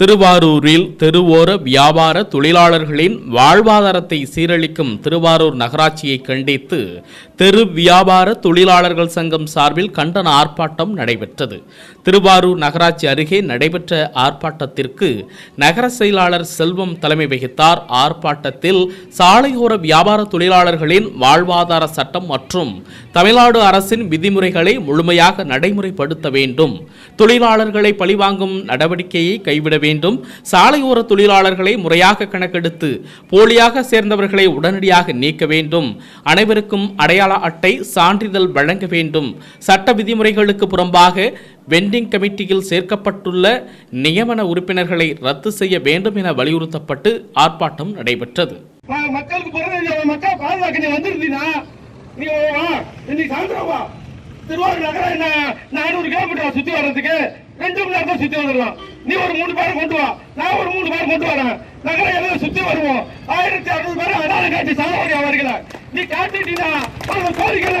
திருவாரூரில் தெருவோர வியாபார தொழிலாளர்களின் வாழ்வாதாரத்தை சீரழிக்கும் திருவாரூர் நகராட்சியை கண்டித்து தெரு வியாபார தொழிலாளர்கள் சங்கம் சார்பில் கண்டன ஆர்ப்பாட்டம் நடைபெற்றது. திருவாரூர் நகராட்சி அருகே நடைபெற்ற ஆர்ப்பாட்டத்திற்கு நகர செயலாளர் செல்வம் தலைமை வகித்தார். ஆர்ப்பாட்டத்தில் சாலையோர வியாபார தொழிலாளர்களின் வாழ்வாதார சட்டம் மற்றும் தமிழ்நாடு அரசின் விதிமுறைகளை முழுமையாக நடைமுறைப்படுத்த வேண்டும். தொழிலாளர்களை பழிவாங்கும் நடவடிக்கையை கைவிட வேண்டும் வேண்டும். சாலையோர தொழிலாளர்களை முறையாக கணக்கெடுத்து போலியாக சேர்ந்தவர்களை உடனடியாக நீக்க வேண்டும். அனைவருக்கும் அடையாள அட்டை சான்றிதழ் வழங்க வேண்டும். சட்ட விதிமுறைகளுக்கு புறம்பாக வெண்டிங் கமிட்டியில் சேர்க்கப்பட்டுள்ள நியமன உறுப்பினர்களை ரத்து செய்ய வேண்டும் என வலியுறுத்தப்பட்டு ஆர்ப்பாட்டம் நடைபெற்றது. மக்களுக்கு மக்கள் பாதுகாக்க நீ நீ வா இன்னைக்கு சாயந்தரம் வா. திருவாரூர் நகரம் என்ன? நானூறு கிலோமீட்டர் சுத்தி வர்றதுக்கு ரெண்டு மணி நேரம் சுத்தி வந்துடலாம். நீ ஒரு மூணு பேரை கொண்டு வா. நான் ஒரு மூணு பேரை கொண்டு வரேன். நகரம் எல்லாம் சுத்தி வருவோம். ஆயிரத்தி அறுநூறு பேர் அடையாளம் காட்டி சாதவாடி அவர்களை. நீ காட்டிட்டீங்கன்னா உனக்கு கோரிக்கை